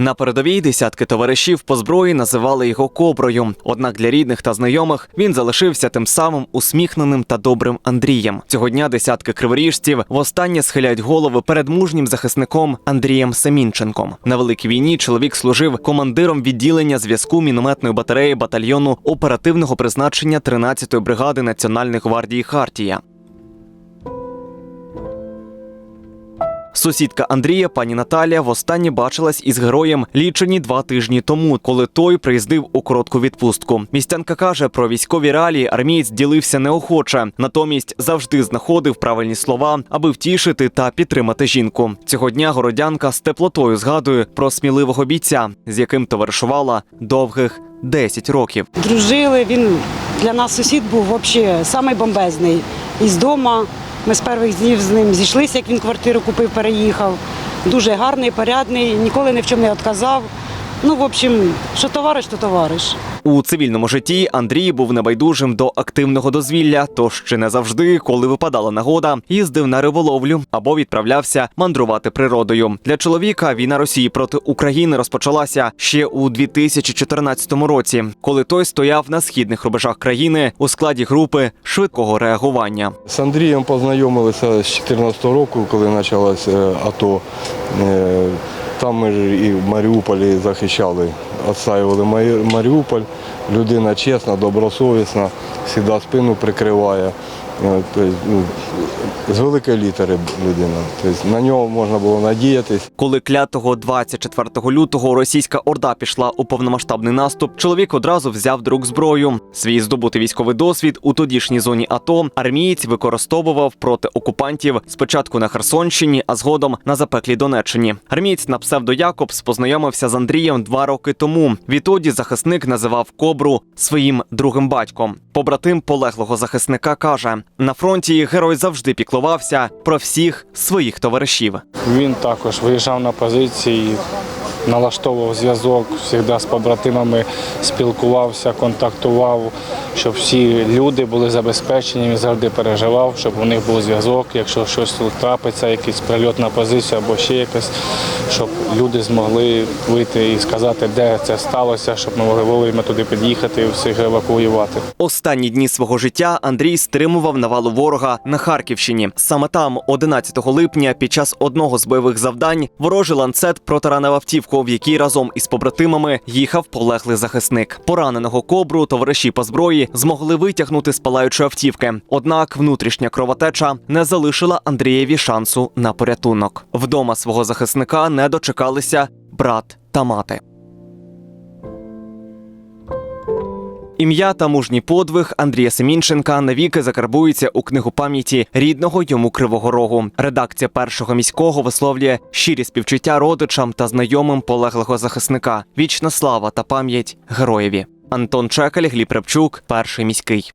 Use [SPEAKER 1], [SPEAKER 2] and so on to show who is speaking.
[SPEAKER 1] На передовій десятки товаришів по зброї називали його коброю. Однак для рідних та знайомих він залишився тим самим усміхненим та добрим Андрієм. Цього дня десятки криворіжців востаннє схиляють голови перед мужнім захисником Андрієм Семінченком. На великій війні чоловік служив командиром відділення зв'язку мінометної батареї батальйону оперативного призначення 13-ї бригади Національної гвардії Хартія. Сусідка Андрія, пані Наталія, востаннє бачилась із героєм лічені два тижні тому, коли той приїздив у коротку відпустку. Містянка каже, про військові реалії армієць ділився неохоче, натомість завжди знаходив правильні слова, аби втішити та підтримати жінку. Цього дня городянка з теплотою згадує про сміливого бійця, з яким товаришувала довгих 10 років.
[SPEAKER 2] Дружили, він для нас сусід був взагалі самий бомбезний. Із дома ми з перших днів з ним зійшлися, як він квартиру купив, переїхав. Дуже гарний, порядний, ніколи ні в чому не відказав. Ну, в общем, що товариш, то товариш.
[SPEAKER 1] У цивільному житті Андрій був небайдужим до активного дозвілля, тож чи не завжди, коли випадала нагода, їздив на риболовлю або відправлявся мандрувати природою. Для чоловіка війна Росії проти України розпочалася ще у 2014 році, коли той стояв на східних рубежах країни у складі групи швидкого реагування.
[SPEAKER 3] З Андрієм познайомилися з 2014 року, коли почалося АТО. Там ми ж і в Маріуполі захищали, відсаювали Маріуполь. Людина чесна, добросовісна, завжди спину прикриває. Е, тобто, ну, З великої літери людина. Тобто на нього можна було надіятись.
[SPEAKER 1] Коли клятого 24 лютого російська орда пішла у повномасштабний наступ, чоловік одразу взяв до зброю. Свій здобутий військовий досвід у тодішній зоні АТО армієць використовував проти окупантів спочатку на Херсонщині, а згодом на запеклій Донеччині. Армієць на псевдо Якобс познайомився з Андрієм два роки тому. Відтоді захисник називав Кобру своїм другим батьком. Побратим полеглого захисника каже: на фронті герой завжди піклувався про всіх своїх товаришів.
[SPEAKER 4] Він також виїжджав на позиції, налаштовував зв'язок, завжди з побратимами спілкувався, контактував, щоб всі люди були забезпечені. Завжди переживав, щоб у них був зв'язок. Якщо щось тут трапиться, якийсь прильот на позицію або ще якось, щоб люди змогли вийти і сказати, де це сталося, щоб ми могли вовремя туди під'їхати і всіх евакуювати.
[SPEAKER 1] Останні дні свого життя Андрій стримував навалу ворога на Харківщині. Саме там, 11 липня, під час одного з бойових завдань, ворожий ланцет протаранив автівку, в якій разом із побратимами їхав полеглий захисник. Пораненого кобру товариші по зброї змогли витягнути з палаючої автівки. Однак внутрішня кровотеча не залишила Андрієві шансу на порятунок. Вдома свого захисника не дочекалися брат та мати. Ім'я та мужній подвиг Андрія Семінченка навіки закарбується у книгу пам'яті рідного йому Кривого Рогу. Редакція першого міського висловлює щирі співчуття родичам та знайомим полеглого захисника. Вічна слава та пам'ять героєві. Антон Чекаль, Гліб Рябчук, перший міський.